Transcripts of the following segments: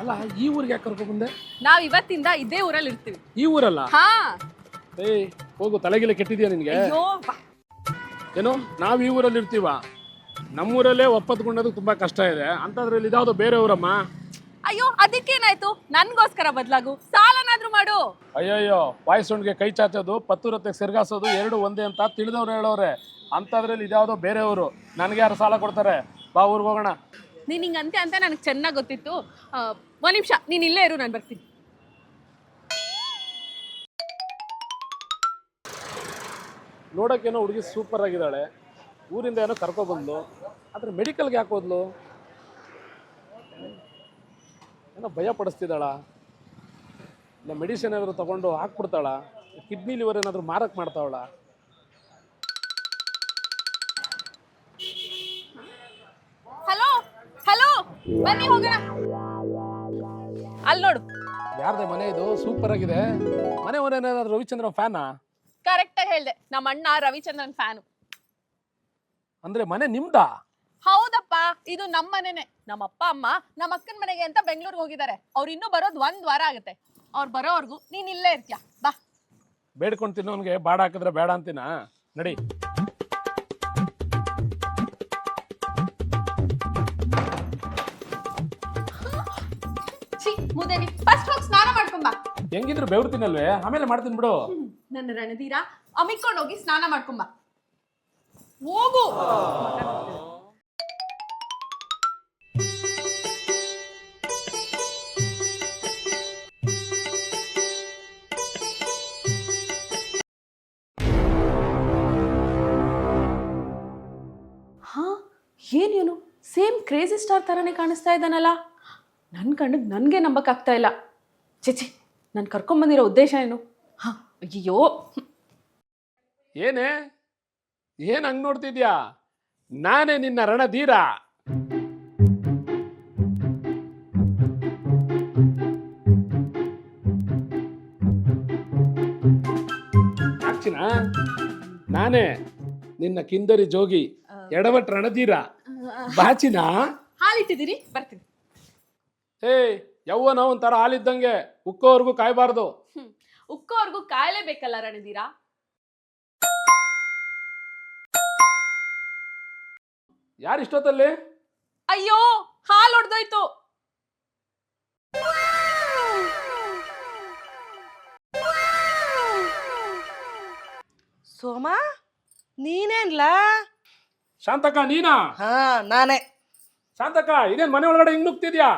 ಅಲ್ಲ ಈ ಊರಿಗೆ ಯಾಕೆ ಕರ್ಕೊ ಬಂದೆ? ನಾವ್ ಇವತ್ತಿಂದ ಇದೇ ಊರಲ್ಲಿ ಇರ್ತೀವಿ. ಈ ಊರಲ್ಲ? ಹಾ. ಏಯ್ ಹೋಗು ತಲೆಗಿಲೆ ಕೆಟ್ಟಿದ್ಯಾ ನಿನ್ಗೆ? ಅಯ್ಯೋ ಬಾ. ಏನು ನಾವ್ ಈ ಊರಲ್ಲಿ ಇರ್ತೀವ? ನಮ್ಮೂರಲ್ಲೇ ಒಪ್ಪತ್ಕೊಂಡೋದು ತುಂಬಾ ಕಷ್ಟ ಇದೆ. ಅಂತದ್ರಲ್ಲಿ ಇದಾವ್ದು ಬೇರೆ ಊರಮ್ಮ ಅಯ್ಯೋ ಅದಕ್ಕೇನಾಯ್ತು? ನನ್ಗೋಸ್ಕರ ಬದ್ಲಾಗು. ಸಾಲನಾದ್ರೂ ಮಾಡು. ಅಯ್ಯಯ್ಯೋ ಬಾಯ್ ಸೌಂಡ್ಗೆ ಕೈ ಚಾಚೋದು ಪತ್ತೂರತ್ತೆ ಸಿರ್ಗಾಸೋದು ಎರಡು ಒಂದೇ ಅಂತ ತಿಳಿದವ್ರು ಹೇಳೋರೆ. ಅಂತದ್ರಲ್ಲಿ ಇದ್ಯಾವುದೋ ಬೇರೆ ಊರು ನನಗೆ ಯಾರು ಸಾಲ ಕೊಡ್ತಾರೆ? ಬಾ ಊರಿಗೆ ಹೋಗೋಣ. ನೀನ್ ಹಿಂಗಂತೆ ಅಂತ ನನಗೆ ಚೆನ್ನಾಗಿ ಗೊತ್ತಿತ್ತು. ಆ, ಒಂದ್ ನಿಮಿಷ ನೀನ್ ಇಲ್ಲೇ ಇರು ನಾನು ಬರ್ತೀನಿ. ನೋಡೋಕ್ಕೇನೋ ಹುಡುಗಿ ಸೂಪರ್ ಆಗಿದ್ದಾಳೆ. ಊರಿಂದ ಏನೋ ಕರ್ಕೊಬಂದ್ಲು ಆದರೆ ಮೆಡಿಕಲ್ಗೆ ಯಾಕೆ ಹೋದ್ಲು? ಏನೋ ಭಯ ಪಡಿಸ್ತಿದ್ದಾಳ. ಇಲ್ಲ ಮೆಡಿಸಿನ್ ಏನಾದ್ರು ತಗೊಂಡು ಹಾಕ್ಬಿಡ್ತಾಳ. ಕಿಡ್ನಿ ಲಿವರ್ ಏನಾದರೂ ಮಾರಕ್ಕೆ ಮಾಡ್ತಾವಳ. ಹಲೋ ಹಲೋ ಬನ್ನಿ ಹೋಗೋಣ. ಅಲ್ಲಿ ನೋಡು. ಯಾರ್ದೆ ಮನೆ ಇದು? ಸೂಪರ್ ಆಗಿದೆ. ಮನೆ ಏನಾದ್ರು ರವಿಚಂದ್ರನ್ ಫ್ಯಾನಾ ಕರೆಕ್ಟ್ ಆಗಿ ಹೇಳ್ದೆ. ನಮ್ಮ ಅಣ್ಣ ರವಿಚಂದ್ರನ್ ಫ್ಯಾನು ಅಂದ್ರೆ ಮನೆ ನಿಮ್ದಾ? ಹೌದಪ್ಪ. ಇದು ನಮ್ಮ ಮನೆನೆ. ನಮ್ಮ ಅಪ್ಪ ಅಮ್ಮ ನಮ್ಮ ಅಕ್ಕನ ಮನೆಗೆ ಅಂತ ಬೆಂಗಳೂರಿಗೆ ಹೋಗಿದ್ದಾರೆ ಅವ್ರು ಇನ್ನೂ ಬರೋದು ಒಂದ್ ವಾರ ಆಗುತ್ತೆ. ಅವ್ರು ಬರೋವರೆಗೂ ನೀನ್ ಇಲ್ಲೇ ಇರ್ತೀಯ. ಬಾ. ಬೇಡ್ಕೊಂತೀನಿ ತಿನ್ನೋನ್ಗೆ ಬಾಡ ಹಾಕಿದ್ರೆ ಬೇಡ ಅಂತೀನಾ? ನಡಿ. ಹೆಂಗಿದ್ರು ತಿನ್ನಲ್ವೇ ಆಮೇಲೆ ಮಾಡ್ತೀನಿ ಬಿಡು. ನನ್ನ ರಣಧೀರ ಅಮಿಕೊಂಡು ಹೋಗಿ ಸ್ನಾನ ಮಾಡ್ಕೊಂಬ. ಹೋಗು. ಹಾ ಏನೇನು ಸೇಮ್ ಕ್ರೇಜಿ ಸ್ಟಾರ್ ಥರನೇ ಕಾಣಿಸ್ತಾ ಇದ್ದಾನಲ್ಲ? ನನ್ನ ಕಣ್ಣಿಗೆ ನನಗೆ ನಂಬಕ್ಕಾಗ್ತಾ ಇಲ್ಲ. ಚಿಚಿ ನಾನು ಕರ್ಕೊಂಬಂದಿರೋ ಉದ್ದೇಶ ಏನು? ಹಾಂ ಅಯ್ಯೋ ಏನೇ? ಏನ್ ಹಂಗ್ ನೋಡ್ತಿದ್ಯಾ? ನಾನೇ ನಿನ್ನ ರಣಧೀರ. ನಾನೇ ನಿನ್ನ ಕಿಂದರಿ ಜೋಗಿ ಎಡವಟ್ ರಣಧೀರ. ಬಾಚಿನ? ಹಾಲಿಟ್ಟಿದ್ದೀರಿ ಬರ್ತೀನಿ. ಏ ಯವ್ವನ ಒಂಥರ ಹಾಲಿದ್ದಂಗೆ ಉಕ್ಕೋವರೆಗೂ ಕಾಯಬಾರ್ದು. ಉಕ್ಕೋವರೆಗೂ ಕಾಯಲೇಬೇಕಲ್ಲ ರಣಧೀರ? ಯಾರು ಇಷ್ಟೊತ್ತಲ್ಲಿ? ಅಯ್ಯೋ ಹಾಲು ಹೊಡೆದೋಯ್ತು ಸೋಮ ನೀನೇನ್ಲ? ಶಾಂತಕ್ಕ ನೀನಾ? ಹಾ ನಾನೇ. ಶಾಂತಕ್ಕ ಇದೇನ್ ಮನೆ ಒಳಗಡೆ ಹಿಂಗ್ ನುಗ್ತಿದ್ಯಾ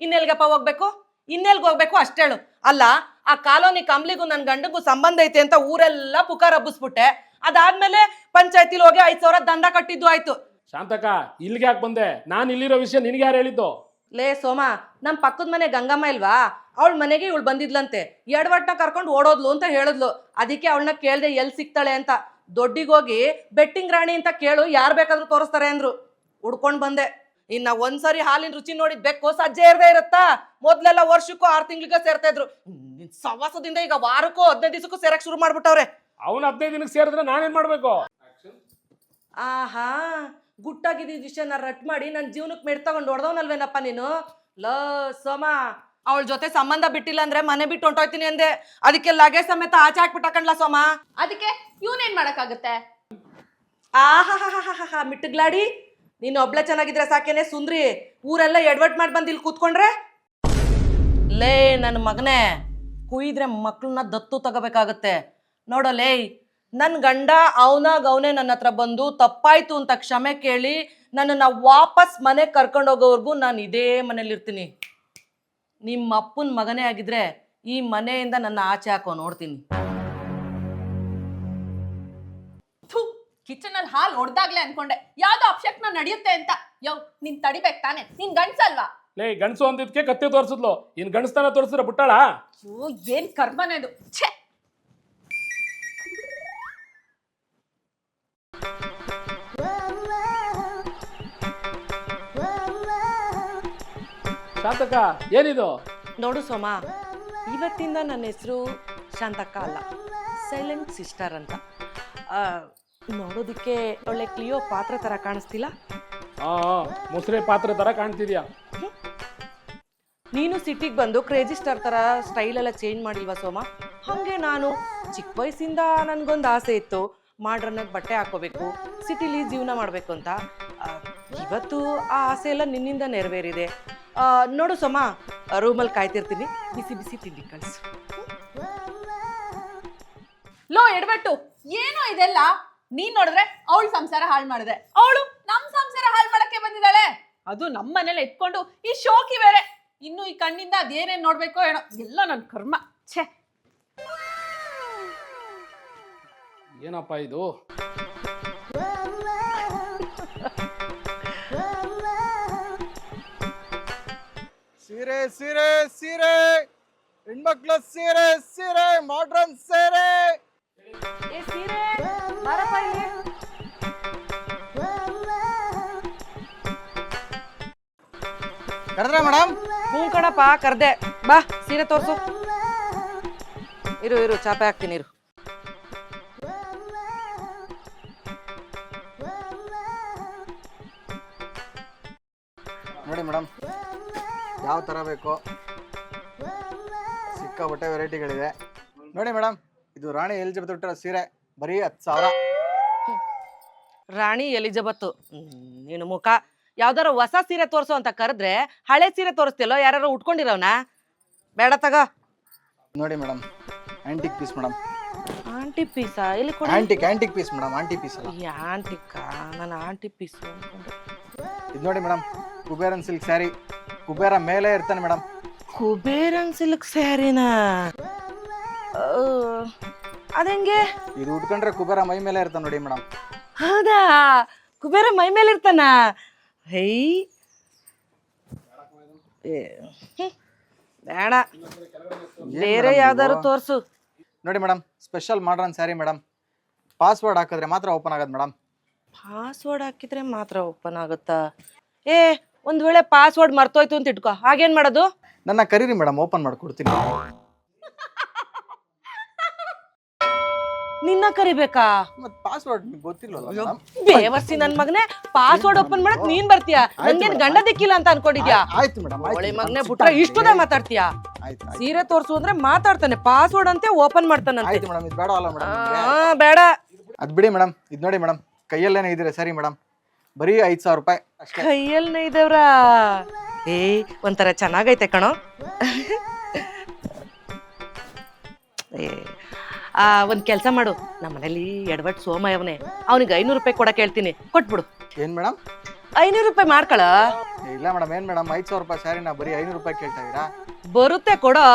ಇನ್ನೆಲ್ಗಪ್ಪ ಹೋಗ್ಬೇಕು? ಇನ್ನೆಲ್ಗೆ ಹೋಗ್ಬೇಕು ಅಷ್ಟೇಳು. ಅಲ್ಲ ಆ ಕಾಲೋನಿ ಕಂಬ್ಲಿಗೂ ನನ್ನ ಗಂಡಗೂ ಸಂಬಂಧ ಐತೆ ಅಂತ ಊರೆಲ್ಲ ಪುಕಾರ ಹಬ್ಬಿಸ್ಬಿಟ್ಟೆ. ಅದಾದ್ಮೇಲೆ ಪಂಚಾಯತಿಲಿ ಹೋಗಿ ಐದ್ ಸಾವಿರ ದಂಡ ಕಟ್ಟಿದ್ದು ಆಯ್ತು. ಶಾಂತಕ ಇಲ್ಲಿಗೆ ಯಾಕೆ ಬಂದೆ? ನಾನು ಇಲ್ಲಿರೋ ವಿಷಯ ನಿನ್ಗೆ ಯಾರು ಹೇಳಿದ್ದು? ಲೇ ಸೋಮ ನಮ್ಮ ಪಕ್ಕದ ಮನೆ ಗಂಗಮ್ಮ ಇಲ್ವಾ? ಅವಳ ಮನೆಗೆ ಇವಳು ಬಂದಿದ್ಲಂತೆ. ಎಡವಟ್ನ ಕರ್ಕೊಂಡು ಓಡೋದ್ಲು ಅಂತ ಹೇಳಿದ್ಲು. ಅದಕ್ಕೆ ಅವಳನ್ನ ಕೇಳ್ದೆ ಎಲ್ಲಿ ಸಿಗ್ತಾಳೆ ಅಂತ. ದೊಡ್ಡಿಗೋಗಿ ಬೆಟ್ಟಿಂಗ್ ರಾಣಿ ಅಂತ ಕೇಳು ಯಾರು ಬೇಕಾದ್ರೂ ತೋರಿಸ್ತಾರೆ ಅಂದ್ರು. ಹುಡ್ಕೊಂಡ್ ಬಂದೆ. ಇನ್ನ ಒಂದ್ಸರಿ ಹಾಲಿನ ರುಚಿ ನೋಡಿದ್ ಬೆಕ್ಕು ಸಜ್ಜೆ ಇರದೇ ಇರುತ್ತಾ? ಮೊದ್ಲೆಲ್ಲ ವರ್ಷಕ್ಕೂ ಆರು ತಿಂಗಳಿಗೆ ಸೇರ್ತಾ ಇದ್ರು. ಸವಾಸದಿಂದ ಈಗ ವಾರಕ್ಕೂ ಹದಿನೈದು ದಿವಸಕ್ಕೂ ಸೇರಕ್ ಶುರು ಮಾಡ್ಬಿಟ್ಟವ್ರೆ. ಅವನು ಹದಿನೈದು ದಿನಕ್ಕೆ ಸೇರಿದ್ರೆ ನಾನೇನ್ ಮಾಡ್ಬೇಕು? ಆಹಾ ಗುಟ್ಟಾಗಿದ್ದ ವಿಷಯನ ರಟ್ ಮಾಡಿ ನನ್ನ ಜೀವನಕ್ಕೆ ಮೆಡ್ ತಗೊಂಡು ಹೊಡೆದವನಲ್ವೇನಪ್ಪ ನೀನು? ಲ ಸೋಮ ಅವಳ ಜೊತೆ ಸಂಬಂಧ ಬಿಟ್ಟಿಲ್ಲ ಅಂದ್ರೆ ಮನೆ ಬಿಟ್ಟು ಹೊಂಟೋಯ್ತೀನಿ ಅಂದೆ. ಅದಕ್ಕೆ ಲಗೇಜ್ ಸಮೇತ ಆಚೆ ಹಾಕ್ಬಿಟ್ಟಕಂಡ್ಲ ಸೋಮ? ಅದಕ್ಕೆ ಇವನೇನ್ ಮಾಡಕ್ಕಾಗತ್ತೆ? ಆಹಾ ಮಿಟ್ಟಗ್ಲಾಡಿ. ನೀನು ಒಬ್ಳೆ ಚೆನ್ನಾಗಿದ್ರೆ ಸಾಕೇನೆ, ಸುಂದ್ರಿ. ಊರೆಲ್ಲ ಎಡ್ವರ್ಟ್ ಮಾಡಿ ಬಂದು ಇಲ್ಲಿ ಕೂತ್ಕೊಂಡ್ರೆ? ಲೇ ನನ್ನ ಮಗನೇ, ಕುಯ್ದ್ರೆ ಮಕ್ಕಳನ್ನ ದತ್ತು ತಗೋಬೇಕಾಗತ್ತೆ. ನೋಡೋ ಲೇ ನನ್ನ ಗಂಡ ಅವನಾಗ ಅವನೇ ನನ್ನ ಹತ್ರ ಬಂದು ತಪ್ಪಾಯ್ತು ಅಂತ ಕ್ಷಮೆ ಕೇಳಿ ನನ್ನನ್ನು ವಾಪಸ್ ಮನೆಗೆ ಕರ್ಕೊಂಡು ಹೋಗೋವರೆಗೂ ನಾನು ಇದೇ ಮನೇಲಿರ್ತೀನಿ ನಿಮ್ಮ ಅಪ್ಪನ ಮಗನೇ ಆಗಿದ್ರೆ ಈ ಮನೆಯಿಂದ ನನ್ನ ಆಚೆ ಹಾಕೋ, ನೋಡ್ತೀನಿ. ಕಿಚನ್ ಅಲ್ಲಿ ಹಾಲು ಹೊಡೆದಾಗ್ಲೇ ಅನ್ಕೊಂಡೆ. ಯಾವ್ದೋ ಅಪ್ಶಕ್ನ ನಡೆಯುತ್ತೆ ಅಂತ. ಯೋ ನಿನ್ ತಡಿಬೇಕು ತಾನೆ. ನಿನ್ ಗಂಡ್ಸಲ್ವಾ? ಲೇ ಗಂಡಸು ಅಂದಿದ್ಕೆ ಕತ್ತೆ ತೋರಿಸಿದ್ಲು. ಇನ್ ಗಂಡಸ್ತನ ತೋರಿಸಿದ್ರೆ ಬಿಟ್ಟಾಳ? ಅಯ್ಯೋ ಏನ್ ಕರ್ಮನೇ ಅದು. ಛೇ! ಶಾಂತಕ್ಕ ಏನಿದು? ನೋಡು ಸೋಮ ಇವತ್ತಿಂದ ನನ್ನ ಹೆಸರು ಶಾಂತಕ್ಕ ಅಲ್ಲ. ಸೈಲೆಂಟ್ ಸಿಸ್ಟರ್ ಅಂತ. ಆ, ನೋಡೋದಕ್ಕೆ ಒಳ್ಳೆ ಕ್ಲಿಯೋ ಪಾತ್ರ ತರ ಕಾಣಿಸ್ತಿಲ್ಲ? ಆ ಮೊಸರೆ ಪಾತ್ರೆ ತರ ಕಾಣ್ತಿದ್ಯಾ? ನೀನು ಸಿಟಿಗೆ ಬಂದು ಕ್ರೇಜಿ ಸ್ಟಾರ್ ತರ ಸ್ಟೈಲ್ ಎಲ್ಲ ಚೇಂಜ್ ಮಾಡಿಲ್ವಾ ಸೋಮ? ಹಾಗೆ ನಾನು ಚಿಕ್ಕ ವಯಸ್ಸಿಂದ ನನಗೊಂದು ಆಸೆ ಇತ್ತು. ಮಾಡ್ರನ್ನಾಗಿ ಬಟ್ಟೆ ಹಾಕೋಬೇಕು ಸಿಟಿಲಿ ಜೀವನ ಮಾಡಬೇಕು ಅಂತ. ಆ, ಇವತ್ತು ಆ ಆಸೆ ಎಲ್ಲ ನಿನ್ನಿಂದ ನೆರವೇರಿದೆ. ಆ, ನೋಡು ಸೋಮ ರೂಮಲ್ಲಿ ಕಾಯ್ತಿರ್ತೀನಿ. ಬಿಸಿ ಬಿಸಿ ತಿಂಡಿ ಕಳಿಸು. ಲೋ ಎಡ್ಬಟ್ಟು ಏನೋ ಇದೆಲ್ಲ? ನೀನ್ ನೋಡಿದ್ರೆ ಅವಳು ಸಂಸಾರ ಹಾಳು ಮಾಡಿದೆ. ಅವಳು ನಮ್ ಸಂಸಾರ ಹಾಳು ಮಾಡಕ್ಕೆ ಬಂದಿದ್ದಾಳೆ. ಅದು ನಮ್ಮ ಮನೇಲಿ ಎತ್ಕೊಂಡು ಈ ಶೋಕಿ ಬೇರೆ. ಇನ್ನು ಈ ಕಣ್ಣಿಂದ ಅದೇನೇನ್ ನೋಡ್ಬೇಕೋ ಏನೋ, ಎಲ್ಲ ನನ್ ಕರ್ಮ. ಛೇ. ಏನಪ್ಪ ಇದು? ಸೀರೆ ಸೀರೆ ಸೀರೆ. ಹೆಣ್ಮಕ್ಳ ಸೀರೆ ಸೀರೆ, ಮಾಡ್ರನ್ ಸೀರೆ. ಏ ಸೀರೆ ಬಾರಪ್ಪ ಇಲ್ಲಿ. ಕರೆದ್ರ ಮೇಡಮ್ ಹ್ಞೂ ಕಣಪ್ಪ ಕರ್ದೆ. ಬಾ ಸೀರೆ ತೋರ್ಸು. ಇರು ಇರು ಚಾಪೆ ಹಾಕ್ತೀನಿ ಇರು. ನೋಡಿ ಮೇಡಮ್ ಯಾವ ಥರ ಬೇಕು ಸಿಕ್ಕಾಪಟ್ಟೆ ವೆರೈಟಿಗಳಿದೆ. ನೋಡಿ ಮೇಡಮ್ ಇದು ರಾಣಿ ಎಲಿಜಬೆತ್ ಸೀರೆ ಬರೀ ಹತ್ತು ಸಾವಿರ. ರಾಣಿ ಎಲಿಜಬೆತ್ ನೀನು ಮುಖ. ಯಾವ್ದಾರ ಹೊಸ ಸೀರೆ ತೋರಿಸು ಅಂತ ಕರೆದ್ರೆ ಹಳೆ ಸೀರೆ ತೋರಿಸ್ತಿಲ್ಲೋ ಯಾರು ಉಟ್ಕೊಂಡಿರೋನ? ಬೇಡ ತಗ. ನೋಡಿ madam antique piece madam. Aunty Pisa ಇಲ್ಲಿ ಕೊಡಿ antique antique piece madam aunty piece ಅಲ್ಲ. ಈ ಆಂಟಿಕ್ಕ ಆಂಟಿ ಪೀಸ್ ಅನ್ಕೊಂಡೆ. ಇದು ನೋಡಿ ಮೇಡಮ್ ಕುಬೇರನ್ ಸಿಲ್ಕ್ ಸ್ಯಾರಿ ಕುಬೇರ ಮೇಲೆ ಇರ್ತಾನೆ ಮೇಡಮ್. ಕುಬೇರನ್ ಸಿಲ್ಕ್ ಸ್ಯಾರಿನ ಅದಂಗೆ? ಇದು ಉಟ್ಕೊಂಡ್ರೆ ಕುಬೇರ ಮೈ ಮೇಲೆ ಇರ್ತಾನೆ ನೋಡಿ ಮೇಡಮ್. ಹೌದಾ? ಕುಬೇರ ಮೈ ಮೇಲೆ ಇರ್ತಾನ? ಹೈ. ಬೇಡ. ಬೇರೆ ಯಾವ್ದಾರು ತೋರ್ಸು. ನೋಡಿ madam special modern saree madam. Password ಹಾಕಿದ್ರೆ ಮಾತ್ರ ಓಪನ್ ಆಗೋದು ಮೇಡಮ್. ಪಾಸ್ವರ್ಡ್ ಹಾಕಿದ್ರೆ ಮಾತ್ರ ಓಪನ್ ಆಗುತ್ತಾ? ಏ ಒಂದ್ ವೇಳೆ ಪಾಸ್ವರ್ಡ್ ಮರ್ತೋಯ್ತು ಅಂತ ಇಟ್ಕೋ. ಹಾಗೇನ್ ಮಾಡೋದು? ನನ್ನ ಕರೀರಿ ಮೇಡಮ್ ಓಪನ್ ಮಾಡ್ಕೊಡ್ತೀನಿ. ನಿನ್ನ ಕರಿಬೇಕಾ? ಮತ್ತೆ ಪಾಸ್ವರ್ಡ್ ಗೊತ್ತಿಲ್ವಲ್ಲ ಮೇಡಮ್ ಬೇವರ್ಸಿ ನನ್ ಮಗನೇ ಪಾಸ್ವರ್ಡ್ ಓಪನ್ ಮಾಡಕ್ ನೀನ್ ಬರ್ತೀಯಾ? ನಂಗೇನ್ ಗಂಡ ದಿಕ್ಕಿಲ್ಲ ಅಂತ ಅನ್ಕೊಂಡಿದ್ಯಾ? ಆಯ್ತು ಮೇಡಮ್ ಒಳ್ಳೆ ಮಗನೇ ಬಿಟ್ರೆ ಇಷ್ಟುದೇ ಮಾತಾಡ್ತೀಯಾ? ಸೀರೆ ತೋರ್ಸು ಅಂದ್ರೆ ಮಾತಾಡ್ತಾನೆ ಪಾಸ್ವರ್ಡ್ ಅಂತೆ ಓಪನ್ ಮಾಡ್ತಾನೆ ಆಯ್ತು ಮೇಡಮ್ ಇದು ಬೇಡ ಅಲ್ಲ ಮೇಡಮ್ ಬೇಡ. ಅದ್ ಬಿಡಿ ಮೇಡಮ್ ಇದು ನೋಡಿ ಮೇಡಮ್ ಕೈಯಲ್ಲೇನೆ ಇದ್ರೆ ಸರಿ ಮೇಡಮ್ ಬರೀ ಐದ್ ಸಾವಿರ ರೂಪಾಯಿ ಕೈಯಲ್ಲೇ ನೈದವ್ರ ಏ ಒಂಥರ ಚೆನ್ನಾಗೈತೆ ಕಣೋ. ಆ ಒಂದ್ ಕೆಲ್ಸ ಮಾಡು. ನಮ್ಮ ಮನೇಲಿ ಎಡವಟ್ ಸೋಮಯವನೇ ಅವನಿಗೆ ಐನೂರು ರೂಪಾಯಿ ಕೊಡಕ್ಕೆ ಹೇಳ್ತೀನಿ. ಕೊಟ್ಬಿಡು. ಏನ್ ಮೇಡಮ್ ಐನೂರು ರೂಪಾಯಿ ಮಾಡ್ಕೊಳ. ಇಲ್ಲ ಮೇಡಮ್ ಏನ್ ಮೇಡಮ್ ಐದ್ ಸಾವಿರ ರೂಪಾಯಿ ಸ್ಯಾರಿನ ಬರೀ ಐನೂರು ರೂಪಾಯಿ ಕೇಳ್ತಾ ಇದ್ದೀರಾ? ಬರುತ್ತೆ ಕೊಡೋ.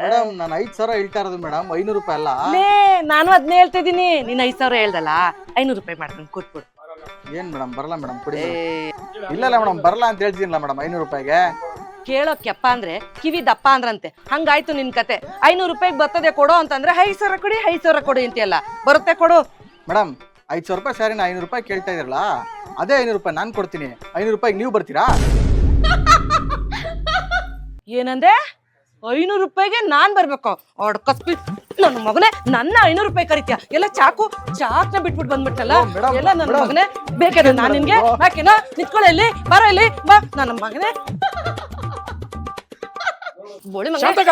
ಮೇಡಮ್ ನಾನು ಐದು ಸಾವಿರ ಹೇಳ್ತಾ ಇರೋದು ಮೇಡಮ್ ಐನೂರು ರೂಪಾಯಿ ಅಲ್ಲ. ಲೇ ನಾನು ಅದ್ನೇ ಹೇಳ್ತಾ ಇದೀನಿ ನೀನ್ ಐದ್ ಸಾವಿರ ಹೇಳ್ದಲ್ಲ ಐನೂರು ರೂಪಾಯಿ ಮಾಡ್ಕೊಂಡು ಕೊಟ್ಬಿಡು. ಏನ್ ಮೇಡಮ್ ಬರಲ್ಲ ಮೇಡಮ್ ಕೊಡಿ madam. ಇಲ್ಲ ಇಲ್ಲ ಮೇಡಮ್ ಬರಲ್ಲ ಅಂತ ಹೇಳ್ತೀನಿಲ್ಲ ಮೇಡಮ್ ಐನೂರು ರೂಪಾಯಿಗೆ. ಕೇಳೋ ಕೆಪ್ಪ ಅಂದ್ರೆ ಕಿವಿ ದಪ್ಪ ಅಂದ್ರಂತೆ. ಹಂಗಾಯ್ತು ನಿನ್ ಕತೆ. ಐನೂರು ರೂಪಾಯಿಗೆ ಬರ್ತದೆ ಕೊಡು ಅಂತಂದ್ರೆ ಐದ್ ಸಾವಿರ ಕೊಡಿ ಐದು ಸಾವಿರ ಕೊಡಿ ಅಂತೆಲ್ಲ ಬರುತ್ತೆ ಕೊಡು. ಮೇಡಮ್ ಐದು ಸಾವಿರ ರೂಪಾಯಿ ಸ್ಯಾರಿನ ಐನೂರು ರೂಪಾಯಿ ಕೇಳ್ತಾ ಇದ್ರಲ್ಲ ಅದೇ ಐನೂರು ರೂಪಾಯಿ ನಾನು ಕೊಡ್ತೀನಿ. ಐನೂರು ರೂಪಾಯಿಗೆ ನೀವು ಬರ್ತೀರಾ? ಏನಂದೆ? ಐನೂರು ರೂಪಾಯಿಗೆ ನಾನ್ ಬರ್ಬೇಕು. ಅಡ್ಕಸ್ಬಿ ನನ್ನ ಮಗನೇ ನನ್ನ ಐನೂರು ರೂಪಾಯಿ ಕರಿತೀಯ. ಎಲ್ಲ ಚಾಕು ಚಾಕ್ನ ಬಿಟ್ಬಿಟ್ಟು ಬಂದ್ಬಿಟ್ಟಲ್ಲ ಎಲ್ಲ ನನ್ನ. ಮಗನೇ. ಬೇಕಾದ್ರೆ ನಾನ್ ನಿನ್ಗೆ? ಯಾಕೆನ ನಿತ್ಕೊಳ್ಳಿ ಇಲ್ಲಿ. ಬರ ಇಲ್ಲಿ. ಬಾ. ನನ್ನ ಮಗನೇ. ಬೋಳಿ ಶಾಂತಕ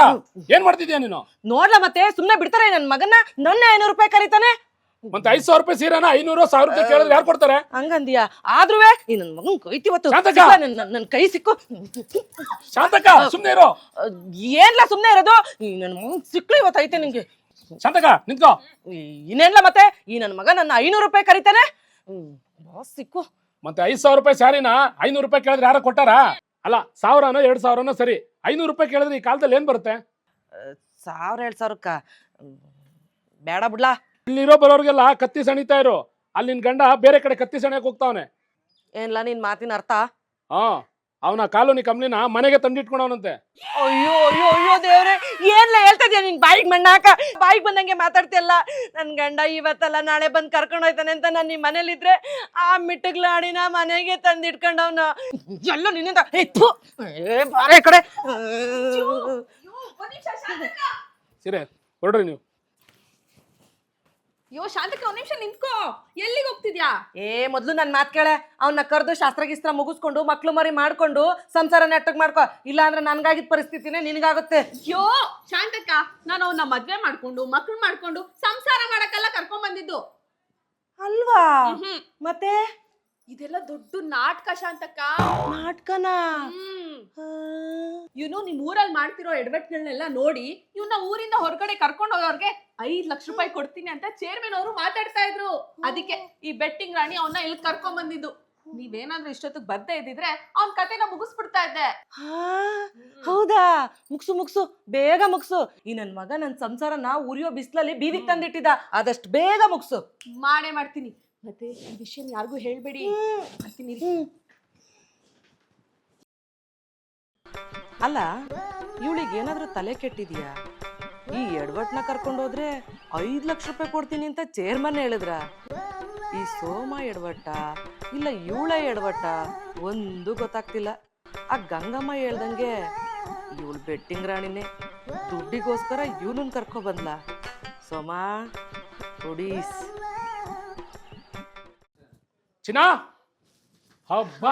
ಏನ್ ಮಾಡ್ತಿದ್ಯಾ ನೀನು? ನೋಡ್ಲ ಮತ್ತೆ ಸುಮ್ನೆ ಬಿಡ್ತಾರೆ ನನ್ನ ಮಗನ್ನ. ನನ್ನ ಐನೂರು ರೂಪಾಯಿ ಕರೀತಾನೆ. ಮತ್ತೆ ಐದ್ ಸಾವಿರ ರೂಪಾಯಿ ಸೀರೆನ ಐನೂರು ಸಾವಿರ ರೂಪಾಯಿ ಕೇಳಿದ್ರೆ ಯಾರು ಕೊಡ್ತಾರೆ? ಹಂಗಂದಿಯ? ಆದ್ರೂ ಈ ನನ್ನ ಮಗನ್ ಕೈತಿವತ್ತು ಶಾಂತಕ! ನನ್ನ ಕೈ ಸಿಕ್ಕು. ಶಾಂತಕ ಸುಮ್ನೆ ಇರೋ. ಏನ್ಲ ಸುಮ್ನೆ ಇರೋದು? ಈ ನನ್ನ ಮಗನ್ ಸಿಕ್ಳು ಇವತ್ತು ಐತೆ ನಿಂಗೆ. ಶಾಂತಕ ನಿಂತ್ಕೋ. ಇನ್ನೇನ್ಲ ಮತ್ತೆ? ಈ ನನ್ ಮಗ ನನ್ನ ಐನೂರು ರೂಪಾಯಿ ಕರೀತಾನೆ. ಹ್ಮ್, ಬಾಸ್ ಸಿಕ್ಕು. ಮತ್ತೆ ಐದ್ ಸಾವಿರ ರೂಪಾಯಿ ಸ್ಯಾರಿನ ಐನೂರು ರೂಪಾಯಿ ಕೇಳಿದ್ರೆ ಯಾರು ಕೊಟ್ಟಾರ? ಅಲ್ಲ ಸಾವಿರನೋ ಎರಡ್ ಸಾವಿರನೋ ಸರಿ. ಐನೂರು ರೂಪಾಯಿ ಕೇಳಿದ್ರೆ ಈ ಕಾಲದಲ್ಲಿ ಏನ್ ಬರುತ್ತೆ? ಸಾವಿರ ಎರಡು ಸಾವಿರಕ್ಕ. ಬೇಡ ಬಿಡ್ಲಾ. ಇಲ್ಲಿರೋ ಬರೋರ್ಗೆಲ್ಲ ಕತ್ತಿ ಸಣಿತಾ ಇರು. ಅಲ್ಲಿ ನಿನ್ ಗಂಡ ಬೇರೆ ಕಡೆ ಕತ್ತಿ ಸಣಿಯಕ್ ಹೋಗ್ತಾವನೆ. ಏನ್ಲ ನಿನ್ನ ಮಾತಿನ ಅರ್ಥ? ಹಾ. ಅವನ ಕಾಲೋನಿ ಕಂಪ್ನಿನ ಮನೆಗೆ ತಂದಿಟ್ಕೊಂಡವನಂತೆ. ಅಯ್ಯೋ ಅಯ್ಯೋ ಅಯ್ಯೋ ದೇವ್ರೆ ಏನ್ಲ ಹೇಳ್ತಾ ಇದೀಯ ನಿನ್ ಬಾಯಿಗೆ ಮಣ್ಣಾಕ ಬಾಯಿಗೆ ಬಂದಂಗೆ ಮಾತಾಡ್ತಿಯಲ್ಲ? ನನ್ ಗಂಡ ಇವತ್ತಲ್ಲ ನಾಳೆ ಬಂದ್ ಕರ್ಕೊಂಡು ಹೋಯ್ತಾನೆ ಅಂತ ನಾನು ನಿಮ್ ಮನೇಲಿದ್ರೆ ಆ ಮಿಟ್ಟಗ್ಲಾಡಿನ ಮನೆಗೆ ತಂದಿಟ್ಕೊಂಡವ್ನ. ಎಲ್ಲೋ ನಿನ್ನಿಂದ ಎತ್ತು ಏ ಬಾರೆ ಕಡೆ. ಸೀರೆ ಹೊರಡ್ರಿ ನೀವು. ಯೋ ಶಾಂತಕ್ಕೆ ಒಂದ್ ನಿಮಿಷ ನಿಂತ್ಕೋ. ಎಲ್ಲಿಗೆ ಹೋಗ್ತಿದ್ಯಾ? ಏ ಮೊದ್ಲು ನನ್ ಮಾತ್ ಕೇಳೆ. ಅವನ್ನ ಕರೆದು ಶಾಸ್ತ್ರಗಿಸ್ತ್ರ ಮುಗಿಸ್ಕೊಂಡು ಮಕ್ಳು ಮರಿ ಮಾಡ್ಕೊಂಡು ಸಂಸಾರ ನೆಟ್ಟಗ್ ಮಾಡ್ಕೋ. ಇಲ್ಲ ಅಂದ್ರೆ ನನ್ಗಾಗಿದ್ ಪರಿಸ್ಥಿತಿನೇ ನಿನಗಾಗುತ್ತೆ. ಯೋ ಶಾಂತಕ್ಕ ನಾನು ಅವನ್ನ ಮದ್ವೆ ಮಾಡ್ಕೊಂಡು ಮಕ್ಳು ಮಾಡ್ಕೊಂಡು ಸಂಸಾರ ಮಾಡಕ್ಕೆಲ್ಲ ಕರ್ಕೊಂಡ್ ಬಂದಿದ್ದು. ಅಲ್ವಾ? ಮತ್ತೆ? ಇದೆಲ್ಲ ದೊಡ್ಡ ನಾಟಕ ಶಾಂತಕ್ಕ. ನಾಟಕನಾ? ಹ್ಮ್. ಇವನು ನಿಮ್ ಊರಲ್ಲಿ ಮಾಡ್ತಿರೋ ಎಡವಟ್ಗಳನ್ನೆಲ್ಲ ನೋಡಿ ಇವನ್ನ ಊರಿಂದ ಹೊರಗಡೆ ಕರ್ಕೊಂಡು ಹೋಗೋರ್ಗೆ ಐದ್ ಲಕ್ಷ ರೂಪಾಯಿ ಕೊಡ್ತೀನಿ ಅಂತ ಚೇರ್ಮನ್ ಅವರು ಮಾತಾಡ್ತಾ ಇದ್ರು. ಅದಕ್ಕೆ ಈ ಬೆಟ್ಟಿಂಗ್ ರಾಣಿ ಅವನ್ನ ಇಲ್ಲಿ ಕರ್ಕೊಂಡ್ ಬಂದಿದ್ದು. ನೀವೇನಾದ್ರೂ ಇಷ್ಟೊತ್ತಿಗೆ ಬರ್ದೇ ಇದ್ದಿದ್ರೆ ಅವ್ನ ಕತೆನ ಮುಗಿಸ್ಬಿಡ್ತಾ ಇದ್ದೆ. ಹೌದಾ? ಮುಗ್ಸು ಮುಗ್ಸು. ಬೇಗ ಮುಗ್ಸು. ಈ ನನ್ ಮಗ ನನ್ ಸಂಸಾರನ ಉರಿಯೋ ಬಿಸ್ಲಲ್ಲಿ ಬೀದಿಗೆ ತಂದಿಟ್ಟಿದ ಆದಷ್ಟು ಬೇಗ ಮುಗ್ಸು. ಮಾಡೇ ಮಾಡ್ತೀನಿ. ಮತ್ತೆ ಈ ವಿಷಯ ಯಾರಿಗೂ ಹೇಳ್ಬೇಡಿ. ಮಾಡ್ತೀನಿ. ಅಲ್ಲ, ಇವಳಿಗೆ ಏನಾದ್ರೂ ತಲೆ ಕೆಟ್ಟಿದ್ಯಾ? ಈ ಎಡವಟ್ನ ಕರ್ಕೊಂಡೋದ್ರೆ ಐದ್ ಲಕ್ಷ ರೂಪಾಯಿ ಕೊಡ್ತೀನಿ ಅಂತ ಚೇರ್ಮನ್ ಹೇಳಿದ್ರ? ಈ ಸೋಮ ಎಡವಟ್ಟ ಇಲ್ಲ ಇವಳ ಎಡವಟ್ಟ ಒಂದು ಗೊತ್ತಾಗ್ತಿಲ್ಲ. ಆ ಗಂಗಮ್ಮ ಹೇಳ್ದಂಗೆ ಇವಳು ಬೆಟ್ಟಿಂಗ್ ರಾಣಿನೇ. ದುಡ್ಡಿಗೋಸ್ಕರ ಇವನನ್ನ ಕರ್ಕೊ ಬಂದ್ಲ? ಸೋಮ ಚಿನ್ನ! ಹಬ್ಬ!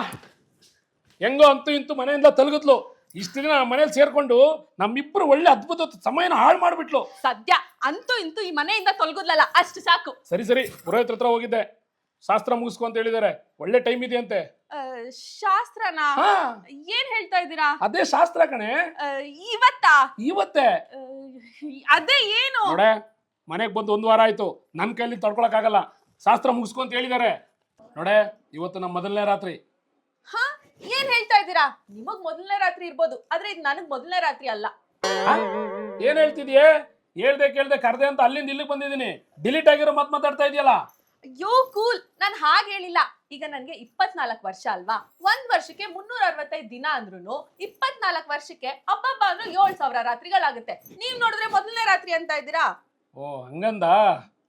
ಹೆಂಗೋ ಅಂತೂ ಇಂತೂ ಮನೆಯಿಂದ ತಲುಗಿದ್ಲು ಇಷ್ಟು ದಿನ ನಮ್ಮ ಮನೇಲಿ ಸೇರ್ಕೊಂಡು ನಮ್ಮಿಬ್ರು ಒಳ್ಳೆ ಅದ್ಭುತ ಸಮಯನ ಹಾಳು ಮಾಡಿಬಿಟ್ಲು. ಸದ್ಯ ಅಂತೂ ಇಂತೂ ಈ ಮನೆಯಿಂದ ತೊಲಗುದ್ಲಲ್ಲ ಅಷ್ಟು ಸಾಕು. ಸರಿ ಸರಿ ಪುರೋಹಿತ್ರ ಹತ್ರ ಹೋಗಿದ್ದೆ. ಶಾಸ್ತ್ರ ಮುಗಿಸ್ಕೊ ಅಂತ ಹೇಳಿದಾರೆ ಒಳ್ಳೆ ಟೈಮ್ ಇದೆ ಅಂತೆ. ಆ, ಶಾಸ್ತ್ರನ ಹಾ. ಏನ್ ಹೇಳ್ತಾ ಇದ್ದೀರಾ? ಅದೇ ಶಾಸ್ತ್ರ ಕಣೆ. ಆ, ಇವತ್ತಾ? ಇವತ್ತೇ. ಆ, ಅದೇ ಏನು? ನೋಡೆ ಮನೆಗೆ ಬಂದು ಒಂದು ವಾರ ಆಯ್ತು. ನನ್ನ ಕೈಲಿ ತಡ್ಕೊಳಕ್ಕಾಗಲ್ಲ ಶಾಸ್ತ್ರ ಮುಗಿಸ್ಕೊ ಅಂತ ಹೇಳಿದ್ದಾರೆ. ನೋಡೆ ಇವತ್ತು ನಮ್ಮ ಮೊದಲನೇ ರಾತ್ರಿ. ಹೇಳ್ತಾ ಇದ್ದೀರಾ? ನಿಮಗ್ ಮೊದಲನೇ ರಾತ್ರಿ ಇರ್ಬೋದು ಆದ್ರೆ ಇದು ನನಗ್ ಮೊದಲನೇ ರಾತ್ರಿ ಅಲ್ಲ. ಆ? ಏನ್ ಹೇಳ್ತಿದ್ಯೆ? ಹೇಳ್ದೆ ಕೇಳ್ದೆ ಕರ್ದೆ ಅಂತ ಅಲ್ಲಿಂದ ಇಲ್ಲಿಗೆ ಬಂದಿದ್ದೀನಿ. ಡಿಲೀಟ್ ಆಗಿರೋ ಮತ್ ಮಾತಾಡ್ತಾ ಇದೆಯಲ್ಲ? ಅಯ್ಯೋ ಕೂಲ್. ನಾನ್ ಹಾಗೆ ಹೇಳಿಲ್ಲ. ಈಗ ನನ್ಗೆ ಇಪ್ಪತ್ನಾಲ್ಕು ವರ್ಷ ಅಲ್ವಾ? ಒಂದ್ ವರ್ಷಕ್ಕೆ ಮುನ್ನೂರ ಅರವತ್ತೈದು ದಿನ ಅಂದ್ರೂ ಇಪ್ಪತ್ನಾಲ್ಕು ವರ್ಷಕ್ಕೆ ಅಬ್ಬಬ್ಬ ಅಂದ್ರೆ ಏಳ್ ಸಾವಿರ ರಾತ್ರಿಗಳಾಗುತ್ತೆ. ನೀವ್ ನೋಡಿದ್ರೆ ಮೊದಲನೇ ರಾತ್ರಿ ಅಂತ ಇದ್ದೀರಾ? ಓ ಹಂಗಂದ?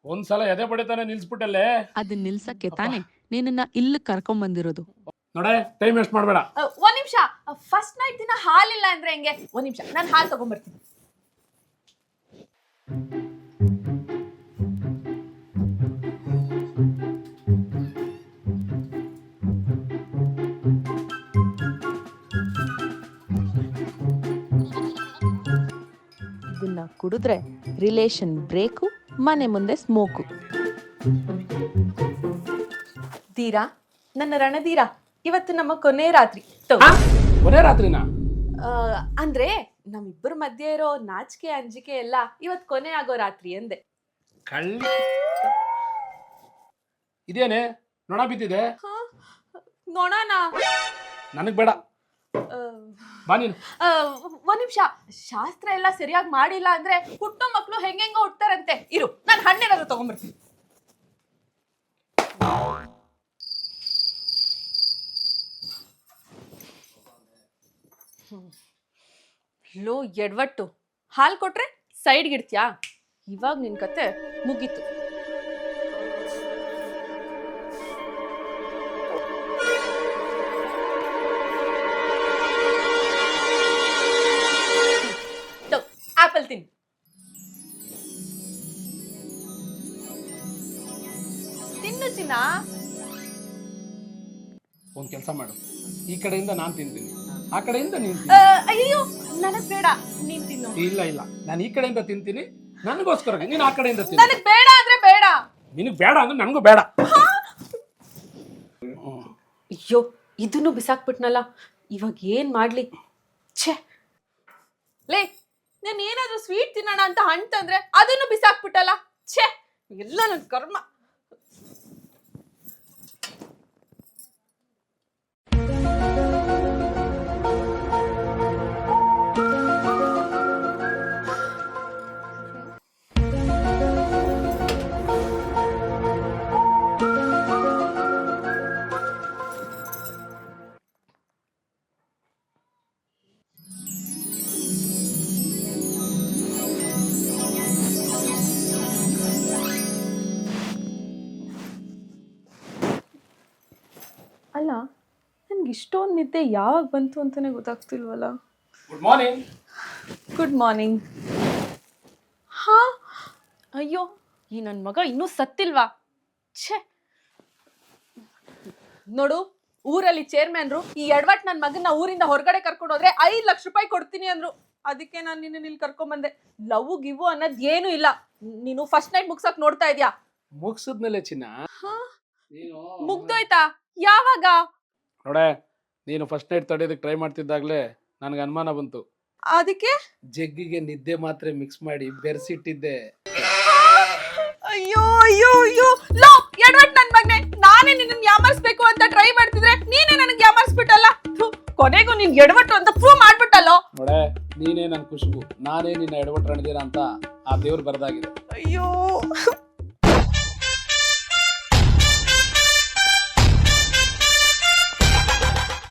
ಒಂದ್ಸಲ ಎದೆ ಬಡಿತಾನೆ ನಿಲ್ಸ್ಬಿಟ್ಟಲ್ಲೇ? ಅದನ್ನ ನಿಲ್ಸಕ್ಕೆ ತಾನೆ ನಿನ್ನನ್ನ ಇಲ್ಲಿ ಕರ್ಕೊಂಡ್ ಬಂದಿರೋದು ನೋಡೆ ಟೈಮ್ ವೇಸ್ಟ್ ಮಾಡಬೇಡ. ಒಂದ್ ನಿಮಿಷ. ಫಸ್ಟ್ ನೈಟ್ ದಿನ ಹಾಲಿಲ್ಲ ಅಂದ್ರೆ ಹೆಂಗೆ? ಒಂದ್ ನಿಮಿಷ. ನಾನು ಹಾಲು ತಗೊಂಡ್ಬರ್ತೀನಿ. ಇದನ್ನ ಕುಡಿದ್ರೆ ರಿಲೇಷನ್ ಬ್ರೇಕು ಮನೆ ಮುಂದೆ ಸ್ಮೋಕು ಧೀರಾ ನನ್ನ ರಣಧೀರ ಇವತ್ತು ನಮ್ಮ ಕೊನೆ ರಾತ್ರಿ. ಕೊನೆ ರಾತ್ರಿನ? ಆ, ಅಂದ್ರೆ ನಮ್ಮಿಬ್ಬರ ಮಧ್ಯೆ ಇರೋ ನಾಚಿಕೆ ಅಂಜಿಕೆ ಎಲ್ಲ ಇವತ್ ಕೊನೆ ಆಗೋ ರಾತ್ರಿ ಅಂದೆ ಕಳ್ಳಿ. ಇದೇನೆ? ನೊಣ ಬಿದ್ದಿದೆ? ಹಾ, ನೋಡೋಣ ನನಗ್ ಬೇಡ. ಆ, ಬಾ ನೀನು. ಆ, ಒಂದ್ ನಿಮಿಷ. ಶಾಸ್ತ್ರ ಎಲ್ಲ ಸರಿಯಾಗಿ ಮಾಡಿಲ್ಲ ಅಂದ್ರೆ ಹುಟ್ಟೋ ಮಕ್ಳು ಹೆಂಗೆಂಗ ಹುಟ್ತಾರಂತೆ. ಇರು ನಾನು ಹಣ್ಣೇನಾದ್ರು ತಗೊಂಡ್ಬರ್ತೀನಿ. ಲೋ ಎಡ್ವಟ್ಟು. ಹಾಲು ಕೊಟ್ರೆ ಸೈಡ್ಗಿಡ್ತೀಯಾ ಇವಾಗ ನಿನ್ ಕತೆ ಮುಗೀತು. ಆಪಲ್ ತಿನ್ ತಿನ್ನು ಚಿನ್ನ. ಒಂದ್ ಕೆಲಸ ಮಾಡು. ಈ ಕಡೆಯಿಂದ ನಾನ್ ತಿಂತೀನಿ. ಆ ಕಡೆಯಿಂದ ನೀನ್ ಅಯ್ಯೋ ನನಗ್ ಬೇಡ ನೀನ್ ತಿನ್ನು. ಇಲ್ಲ ಇಲ್ಲ. ನಾನು ಈ ಕಡೆಯಿಂದ ತಿಂತೀನಿ. ನನಗೋಸ್ಕರ ನೀನು ಆ ಕಡೆಯಿಂದ ತಿನ್ನು. ನನಗ್ ಬೇಡ ಅಂದ್ರೆ ಬೇಡ. ನಿನಗ್ ಬೇಡ ಅಂದ್ರೆ ನನಗೂ ಬೇಡ. ಅಯ್ಯೋ ಇದನ್ನು ಬಿಸಾಕ್ಬಿಟ್ನಲ್ಲ. ಇವಾಗ ಏನ್ ಮಾಡ್ಲಿ? ಛೇ. ಲೇ ನಾನು ಏನಾದ್ರೂ ಸ್ವೀಟ್ ತಿನ್ನೋಣ ಅಂತ ಹಣ್ಣು ತಂದ್ರೆ ಅದನ್ನು ಬಿಸಾಕ್ಬಿಟ್ಟಲ್ಲ. ಛೇ ಎಲ್ಲ ನನ್ ಕರ್ಮ. ನಿದ್ದೆ ಯಾವಾಗ ಬಂತು ಅಂತಾನೆ ಗೊತ್ತಾಗ್ತಿಲ್ವಲ್ಲ? ಗುಡ್ ಮಾರ್ನಿಂಗ್ ಗುಡ್ ಮಾರ್ನಿಂಗ್ ಹಾ? ಅಯ್ಯೋ ಈ ನನ್ನ ಮಗ ಇನ್ನೂ ಸತ್ತಿಲ್ವಾ? ಛೇ! ನೋಡು ಊರಲ್ಲಿ ಚೇರ್ಮನ್ರು ಈ ಎಡವಟ್ ನನ್ನ ಮಗನ ಊರಿಂದ ಹೊರಗಡೆ ಕರ್ಕೊಂಡು ಹೋದ್ರೆ ಐದು ಲಕ್ಷ ರೂಪಾಯಿ ಕೊಡ್ತೀನಿ ಅಂದ್ರು. ಅದಕ್ಕೆ ನಾನು ನಿನ್ನ ಇಲ್ಲಿ ಕರ್ಕೊಂಬಂದೆ ಲವ್ ಗಿವು ಅನ್ನೋದು ಏನು ಇಲ್ಲ. ನೀನು ಫಸ್ಟ್ ನೈಟ್ ಮುಗ್ಸಕ್ ನೋಡ್ತಾ ಇದ್ಯಾ? ಮುಗಿಸಿದ್ಮೇಲೆ ಚಿನ್ನ? ಹಾ? ನೀನು ಮುಗ್ದೋಯ್ತಾ? ಯಾವಾಗ? ನೋಡೆ ನೀನು ಫಸ್ಟ್ ನೈಟ್ ತಡೆಯೋದಕ್ಕೆ ಟ್ರೈ ಮಾಡ್ತಿದ್ದಾಗಲೇ ನನಗೆ ಅನುಮಾನ ಬಂತು. ಅದಕ್ಕೆ? ಜಗ್ಗಿಗೆ ನಿದ್ದೆ ಮಾತ್ರೆ ಮಿಕ್ಸ್ ಮಾಡಿ ಬೆರೆಸಿಟ್ಟಿದ್ದೆ. ಅಯ್ಯೋ ಅಯ್ಯೋ ಅಯ್ಯೋ. ಲೋ ಎಡವಟ್ ನನ್ನ ಮಗನೆ ನಾನೇ ನಿನ್ನ ಯಾಮರ್ಸ್ಬೇಕು ಅಂತ ಟ್ರೈ ಮಾಡ್ತಿದ್ರೆ ನೀನೇ ನನಗೆ ಯಾಮರ್ಸ್ಬಿಟ್ಟಲ್ಲ? ಥು, ಕೊನೆಗೂ ನೀನ್ ಎಡವಟ್ಟು ಅಂತ ಪ್ರೂವ್ ಮಾಡ್ಬಿಟ್ಟಲ್ಲೋ? ನೋಡೆ ನೀನೇ ನನ್ನ ಖುಷ್ಬು. ನಾನೇ ನಿನ್ನ ಎಡವಟ್ಟು ರಣದೀರ ಅಂತ ಆ ದೇವ್ರು ಬರೆದಾಗಿದೆ. ಅಯ್ಯೋ.